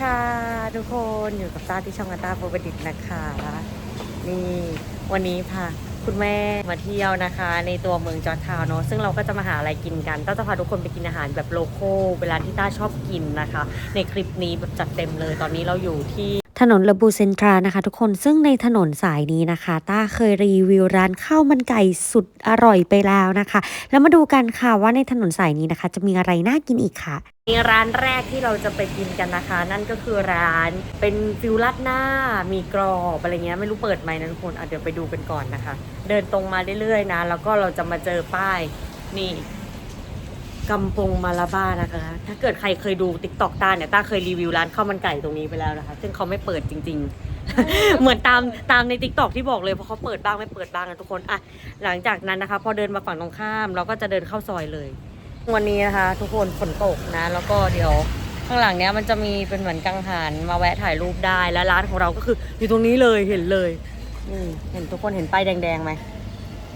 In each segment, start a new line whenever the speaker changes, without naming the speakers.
ค่ะทุกคนอยู่กับตาที่ช่องอาตาโปรประดิตนะคะ นี่วันนี้พาคุณแม่มาเที่ยวนะคะ ในตัวเมืองจอร์ทาวน์เนาะซึ่งเราก็จะมาหาอะไรกินกันต้าจะพาทุกคนไปกินอาหารแบบโลโก้เวลาที่ต้าชอบกินนะคะ ในคลิปนี้แบบจัดเต็มเลยตอนนี้เราอยู่ที่ ถนนเลบูเซนทรานะคะ ทุกคนซึ่งในถนนสายนี้นะคะต้าเคยรีวิวร้านข้าวมันไก่สุดอร่อยไปแล้วนะคะ แล้วมาดูกันค่ะว่าในถนนสายนี้นะคะ จะมีอะไรน่ากินอีกค่ะมีร้านแรกที่เราจะไปกินกันนะคะ นั่นก็คือร้านเป็นฟิวราดหน้า มีกรอบอะไรเงี้ยไม่รู้เปิดไหมนะทุกคนอะเดี๋ยวไปดูกันก่อนนะคะ เดินตรงมาเรื่อยๆนะ แล้วก็เราจะมาเจอป้ายนี่ กำปงมาลาบ้านะคะ ถ้าเกิดใครเคยดูติ๊กตอกต้าเนี่ยต้าเคยรีวิวร้านข้าวมันไก่ตรงนี้ไปแล้วนะคะ ซึ่งเขาไม่เปิดจริง ๆ เหมือนตามตามในติ๊กตอกที่บอกเลยเพราะเขาเปิดบ้างไม่เปิดบ้างนะทุกคนอะหลังจากนั้นนะคะ พอเดินมาฝั่งตรงข้าม เราก็จะเดินเข้าซอยเลย วันนี้นะคะ ทุกคนฝนตกนะ แล้วก็เดี๋ยวข้างหลังเนี้ยมันจะมีเป็นเหมือนกังหันมาแวะถ่ายรูปได้และร้านของเราก็คืออยู่ตรงนี้เลยเห็นเลยนี่เห็นทุกคนเห็นป้ายแดงๆไหม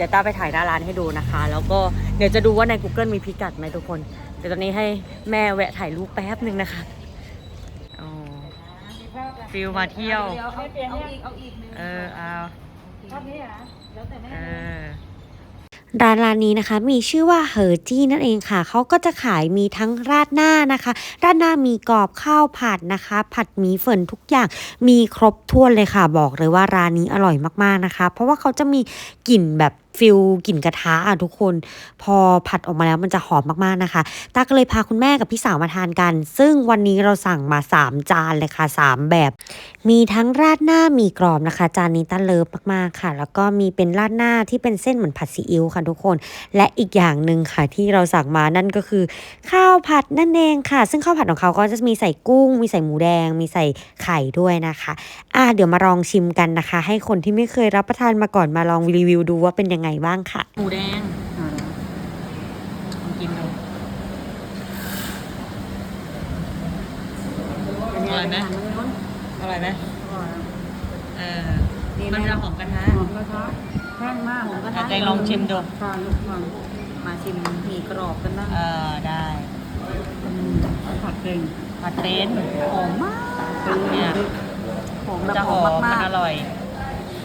ดี๋ยวต้าไปถ่ายหน้าร้านให้ดูนะคะ แล้วก็เดี๋ยวจะดูว่าใน Google มีพิกัดไหมทุกคน เดี๋ยวตอนนี้ให้แม่แวะถ่ายรูปแป๊บหนึ่งนะคะอ๋อฟิลมาเที่ยว
เอาอีกเอาอีกเอาอีก
เออเอา
รอบนี้เหรอแล้วแต่แม่
เออ
ร้านร้านนี้นะคะมีชื่อว่าเฮอร์จี้นั่นเองค่ะเขาก็จะขายมีทั้งราดหน้านะคะ ราดหน้ามีกรอบข้าวผัดนะคะ ผัดหมีเฟินทุกอย่างมีครบถ้วนเลยค่ะ บอกเลยว่าร้านนี้อร่อยมากๆนะคะ เพราะว่าเขาจะมีกลิ่นแบบฟิลกลิ่นกระทะอะทุกคน พอผัดออกมาแล้วมันจะหอมมากๆนะคะตาก็เลยพาคุณแม่กับพี่สาวมาทานกัน ซึ่งวันนี้เราสั่งมา 3 จานเลยค่ะ 3 แบบ มีทั้งราดหน้ามีกรอบนะคะ จานนี้ต้าเลิฟมากๆค่ะ แล้วก็มีเป็นราดหน้าที่เป็นเส้นเหมือนผัดซีอิ๊วค่ะทุกคน และอีกอย่างหนึ่งค่ะที่เราสั่งมานั่นก็คือ ข้าวผัดนั่นเองค่ะ ซึ่งข้าวผัดของเขาก็จะมีใส่กุ้ง มีใส่หมูแดง มีใส่ไข่ด้วยนะคะอ่าเดี๋ยวมาลองชิมกันนะคะ ให้คนที่ไม่เคยรับประทานมาก่อนมาลองรีวิวดูว่าเป็นยังไงบ้างค่ะ
หมูแดงลองกินดูอร่อยไหมอร่อยไหมเออมันจะหอมกระทะ
หอมกระทะแห้งมากหอมกระทะ
ใจลองชิมดู
ก่อนลูกก่อนมาชิมหมี่กรอบกันบ้าง
เออได้
ผัดเก่ง
ผัดเป็น
หอมมาก
เนี่ย
หอม
มัน
แบบ
จะ
ห
ห
อ
อ
ม
มมั
มานก
อร่อย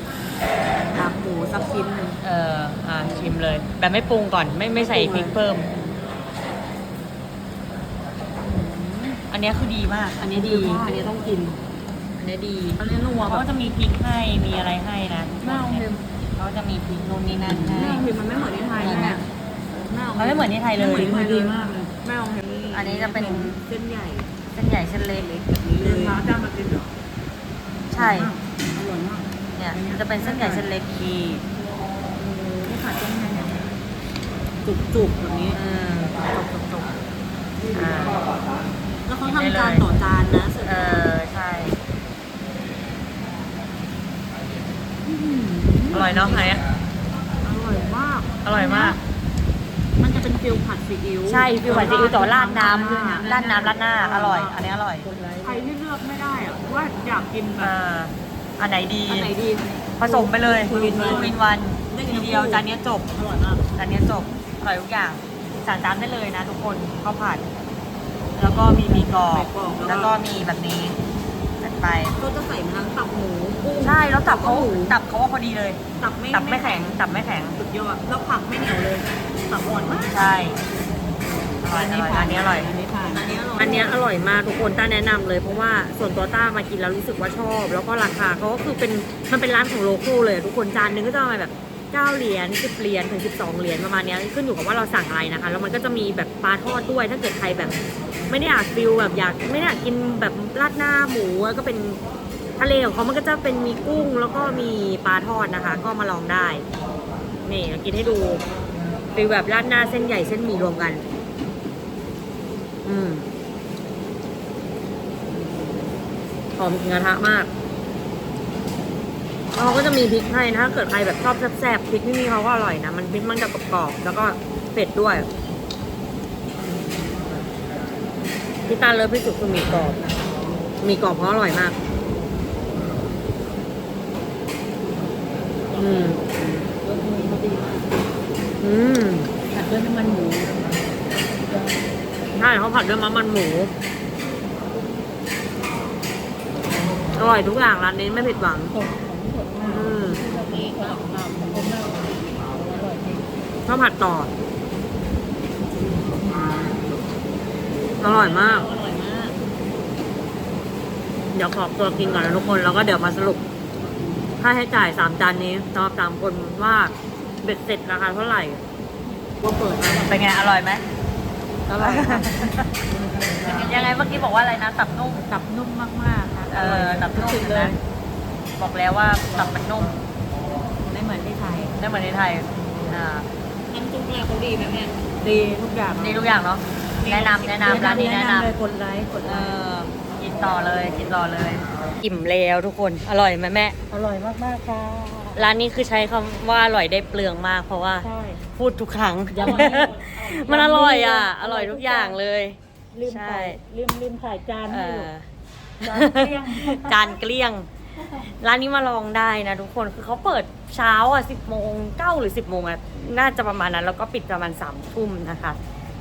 ๆตับ หมูสักชิ้นหนึ่ง
เอออะชิมเลย แบบไม่ปรุงก่อนไม่ไม่ใส่พริกเพิ่ม อันเนี้ยคือดีมาก
อันนี้ดี อันนี้ต้องกิน
อันเนี้ยดี
อันนี้นัว
เขา
แบบ
ก็จะมีพริกให้มีอะไรให้นะ
ไม่เอาเค็ม
เขาจะมีพริกนู่นนี่นั่นให้
ไม่เอาเค็มมันไม่เหมือนที่ไทยเลยแม่
มันไม่เหมือนที่ไทยเลย
ไม่เหมือนที่ไทยดีมากเลยไม่เอาเค็ม
อันนี้จะเป็น
เส้นใหญ่
เส้นใหญ่เส้นเล็ก
แบบนี้เลยพระเจ้ามากินเหรอ
ใช่
อร่อย มาก
เนี่ยจะเป็นเส้นใหญ่เส้นเล็กดี
ไม่ขาดต้นไม้เนี่ยจุกๆแบบนี้
อืมจบจบจบอ่า
แล้วเขาทำจานต่อจานนะสุด
เออใช่อร่อยเนาะอันเนี้ย
อร่อยมาก
อร่อยมาก
มันจะเป็นฟิลผัดซีอิ๊ว
ใช่ฟิวผัดซีอิ๊วแต่ว่าราดน้ำราดน้ำราดหน้าอร่อย อันนี้อร่อย
ใครที่เลือกไม่ได้อะว่าอยากกินแบ
อ่
บา
อันไหนดี
อันไหนดี
ผสมไปเลย
ทูอินวัน
ทูอินวัน
ได้กิน
ทีเดียว
คู่
จานเนี้ยจบ
อร่อยมาก
จานเนี้ยจบอร่อยทุกอย่างสั่งตามได้เลยนะทุกคนข้าวผัด แล้วก็มีหมีกรอบแล้วก็มีแบบนี้จัดไป
ก็จะใส่มาทั้งตับหมูกุ้ง
ใช่แล้วตับเขาตับเขาว่าพอดีเลย
ตับไม่
ตับไม่แข็ง ตับไม่แข็ง
สุดยอดแล้วผักไม่เหนียวเลยตับอ่อนมาก
ใช่อร่อยอร่อยอันนี้อร่อย
อันนี้ผ่าน อันนี้อร่อย
อันเนี้ยอร่อยมากทุกคนต้าแนะนำเลย เพราะว่าส่วนตัวต้ามากินแล้วรู้สึกว่าชอบ แล้วก็ราคาเขาก็คือเป็นมันเป็นร้านของโลโก้เลย ทุกคนจานหนึงก็จะประมาณแบบ9เหรียญ10เหรียญถึง 12 เหรียญประมาณเนี้ยขึ้นอยู่กับว่าเราสั่งอะไรนะคะ แล้วมันก็จะมีแบบปลาทอดด้วยถ้าเกิดใครแบบ ไม่ได้อยากฟิลแบบอยากไม่ได้อยากกินแบบราดหน้าหมูก็เป็นทะเลของเขามันก็จะเป็นมีกุ้งแล้วก็มีปลาทอดนะคะ ก็มาลองได้นี่กินให้ดูฟิลแบบราดหน้าเส้นใหญ่เส้นหมี่รวมกัน อืมหอมกระทะมากแล้วเขาก็จะมีพริกให้นะถ้าเกิดใครแบบชอบแซ่บๆพริกที่นี่เขาก็อร่อยนะ มันพริกมันจะกรอบๆแล้วก็เผ็ดด้วยที่ตาเลิฟที่สุดคือหมี่กรอบหมี่กรอบเพราะอร่อยมาก อืมอืม
ผัดด้วยน้ำมันหมู
ใช่เขาผัดด้วยมันมันหมู อร่อยทุกอย่างร้านนี้ไม่ผิดหวัง
สดของสดมาก
อืม
เมื่อกี้เขาทำของคนมากอร่อยจริง
ข้าวผัดต่อ อร่อยมาก
อร่อยมาก
เดี๋ยวขอตัวกินก่อนนะทุกคน แล้วก็เดี๋ยวมาสรุป ค่าใช้จ่ายสามจานนี้สำหรับสามคนว่าเบ็ดเสร็จราคาเท่าไหร่
ว่าเปิดมา
เป็นไง อร่อยไหม
อร่อยค่ะ
ยังไงเมื่อกี้บอกว่าอะไรนะตับนุ่ม
ตับนุ่มมากๆค่ะ
เออตับนุ่ม
สุดเลย
นะบอกแล้วว่าตับมันนุ่ม
ไม่เหมือนที่ไทย
ไม่เหมือนในไทย อ่า
น้ำซุปแม่เขาดีไหมแม่ดีทุกอย่าง
นี่ทุกอย่างเนาะแนะนำแนะนำร้านนี้แนะนำ
เลยกดไลค์กด
เอ
ไลค์
อกิน ต่อเลยกินต่อเลย อิ่มแล้วทุกคนอร่อยไหมแม่
อร่อยมากๆค่ะ
ร้านนี้คือใช้คำว่าอร่อยได้เปลืองมาก เพราะว่า
ใช่
พูดทุกครั้ง
ยังไม่หมด
มันอร่อยอะ
ยังไม่หมด
อร่อยทุกอย่างเลย
ลืม
ใช่
ใส่ลืมลืมถ่ายจาน
เอ
ให้
อ
ลูกจานเกลี้ยง
จานเกลี้ยง ร้านนี้มาลองได้นะทุกคน คือเขาเปิดเช้าอะสิบโมงเก้าหรือสิบโมงอะ น่าจะประมาณนั้น แล้วก็ปิดประมาณสามทุ่มนะคะ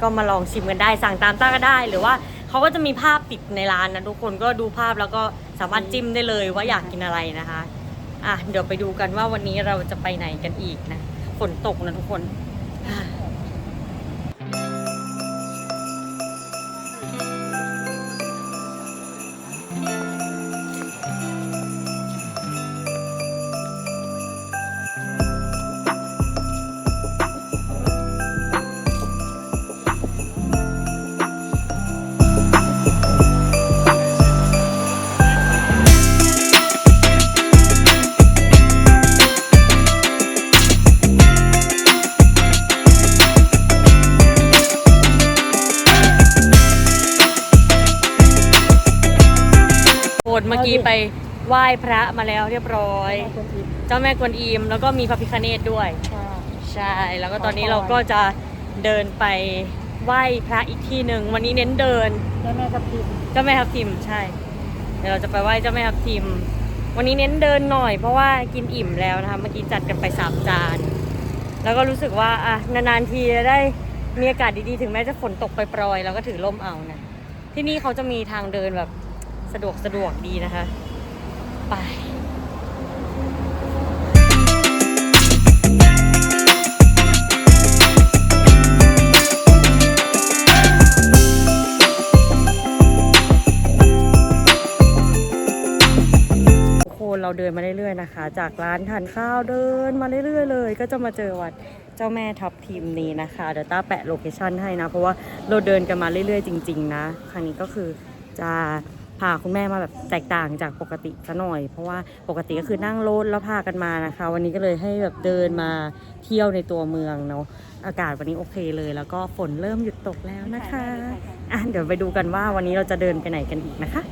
ก็มาลองชิมกันได้ สั่งตามต้าก็ได้ หรือว่า เขาก็จะมีภาพติดในร้านนะทุกคนก็ดูภาพแล้วก็สามารถจิ้มได้เลยว่าอยากกินอะไรนะคะอะเดี๋ยวไปดูกันว่าวันนี้เราจะไปไหนกันอีกนะฝนตกนะทุกคน เมื่อกี้ไปไหว้พระมาแล้วเรียบร้อย
คนอิ่ม
เจ้าแม่กวนอิมแล้วก็มีพระพิคเนตด้วย
ค่ะ
ใช่ แล้วก็ตอนนี้เราก็จะเดินไปไหว้พระอีกที่หนึ่งวันนี้เน้นเดิน
แล้วแม่กับพิม
เจ้าแม่ทับทิมใช่ เดี๋ยวเราจะไปไหว้เจ้าแม่ทับทิม วันนี้เน้นเดินหน่อยเพราะว่ากินอิ่มแล้วนะคะ เมื่อกี้จัดกันไปสามจาน แล้วก็รู้สึกว่าอะนานๆทีจะได้มีอากาศดีๆ ถึงแม้จะฝนตกไปปรอยๆเราก็ถือร่มเอานะ ที่นี่เขาจะมีทางเดินแบบ สะดวกสะดวกดีนะคะ ไปเราเดินมาเรื่อยๆนะคะ จากร้านทานข้าวเดินมาเรื่อยๆเลย ก็จะมาเจอวัดเจ้าแม่ทับทีมนี้นะคะเดี๋ยวต้าแปะโลเคชั่นให้นะ เพราะว่าเราเดินกันมาเรื่อยๆจริง ๆ นะ ครั้งนี้ก็คือจะ พาคุณแม่มาแบบแตกต่างจากปกติซะหน่อย เพราะว่าปกติก็คือนั่งรถแล้วพากันมานะคะ วันนี้ก็เลยให้แบบเดินมาเที่ยวในตัวเมืองเนาะอากาศวันนี้โอเคเลย แล้วก็ฝนเริ่มหยุดตกแล้วนะคะอะเดี๋ยวไปดูกันว่าวันนี้เราจะเดินไปไหนกันอีกนะคะ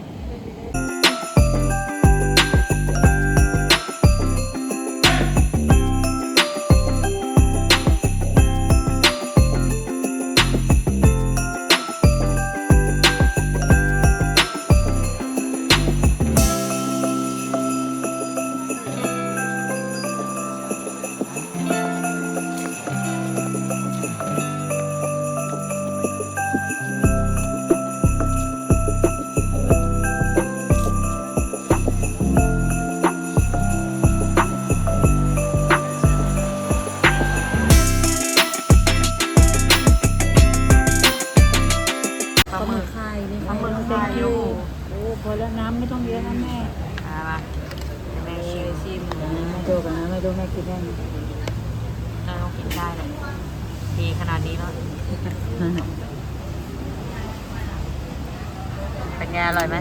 แม่กินได้ไหม
เราต้องกินได้เลยดีขนาดนี้แล้วเป็นไงอร่อยไหม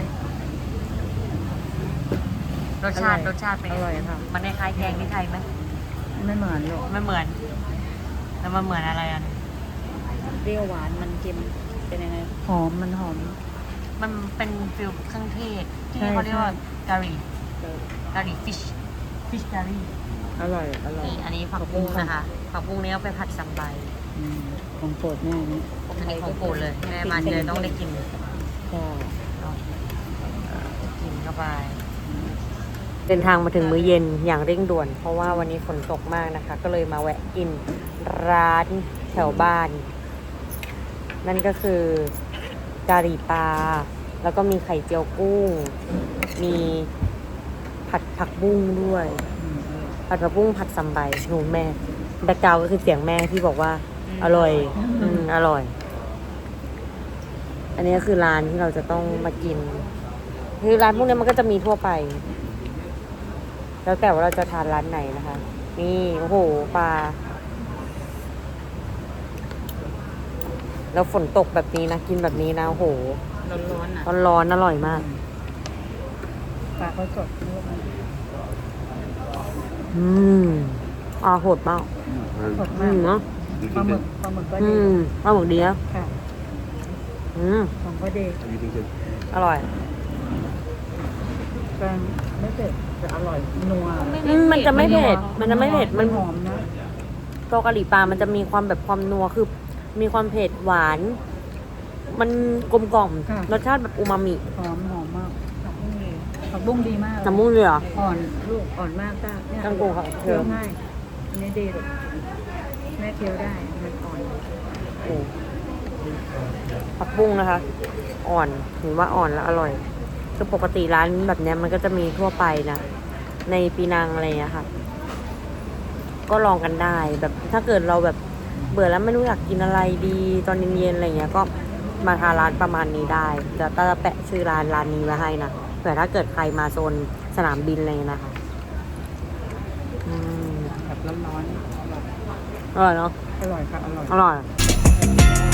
รสชาติรสชาติเป็นไง
อร่อยค่ะ
มันคล้ายๆแกงที่ไทยไหม
ไม่เหมือนหรอก
ไม่เหมือนแล้วมันเหมือนอะไรอะ
เปรี้ยวหวานมันเค็มเป็นยังไงหอมมันหอม
มันเป็นฟิลเครื่องเทศที่
ใช่
เขาเรียกว่า
ใช่
กะหรี่กะหรี่ฟิชฟิชกะหรี่
อร่อย อร่อย
นี่อันนี้ผักบุ้งนะคะผักบุ้งนี้เอาไปผัดซัมไบ
อืมของโปรดแม่นี่
อันนี้ของโปรดเลยแม่มาทีไรต้องได้กิน
ใช่
กินเข้าไปเดินทางมาถึงมื้อเย็นอย่างเร่งด่วน เพราะว่าวันนี้ฝนตกมากนะคะ ก็เลยมาแวะกินร้านแถวบ้าน นั่นก็คือกะหรี่ปลาแล้วก็มีไข่เจียวกุ้ง มีผัดผักบุ้งด้วย
อืม
ผัดผักบุ้งผัดซัมใบหนูแม่แบ็กกราวด์ก็คือเสียงแม่ที่บอกว่า อร่อยอืมอร่อย อันนี้ก็คือร้านที่เราจะต้องมากิน คือร้านพวกนี้มันก็จะมีทั่วไป แล้วแต่ว่าเราจะทานร้านไหนนะคะ นี่โอ้โหปลาแล้วฝนตกแบบนี้นะกินแบบนี้นะโอ้โห
ร้อนๆอะ
ร้อนๆอร่อยมาก
ปลาเขาสดด้วย
อืมอ่าโหดมาก
สด
อื
มาก
มเนาะ
ปลาหมึกปลาหมึกก็
อื
ดี
มปลาหมึกดีนะ
ค่ะ
อืม
ของก็ดี
อร่อย
แกงไม่เผ็ดแต่อร่อยนัว
อืมมันจะไม่เผ็ดมันจะไม่เผ็ดมัน
หอมนะ
ตัวกะหรี่ปลา มันจะมีความแบบความนัว คือ มีความเผ็ดหวาน มันกลมกล่อม รสชาติแบบอูมามิ
หอมหอมมากผักบุ้งดี ผักบุ้งดีมาก
น้ำมุ้งเลยเหรอ
อ่อนลูกอ่อนมากจ้าเนี่ย
ตั้งกูค่ะ
เคี้ยวง่ายอันนี้ดีเลยแม่เคี้ยวได้มันอ่อน
โอ้ผักบุ้งนะคะ อ่อนถือว่าอ่อนแล้วอร่อยคือปกติร้านแบบเนี้ยมันก็จะมีทั่วไปนะ ในปีนังอะไรอย่างเงี้ยค่ะ ก็ลองกันได้แบบถ้าเกิดเราแบบเบื่อแล้วไม่รู้อยากกินอะไรดีตอนเย็นๆอะไรเงี้ยก็มาทานร้านประมาณนี้ได้เดี๋ยวตาจะแปะชื่อร้านร้านนี้ไว้ให้นะ เผื่อถ้าเกิดใครมาโซนสนามบินอะไรเงี้ยนะคะอืม
แบบร้อนๆอร่อย
อร่อยเนาะ
อร่อยค่ะ อร่อย
อร่อย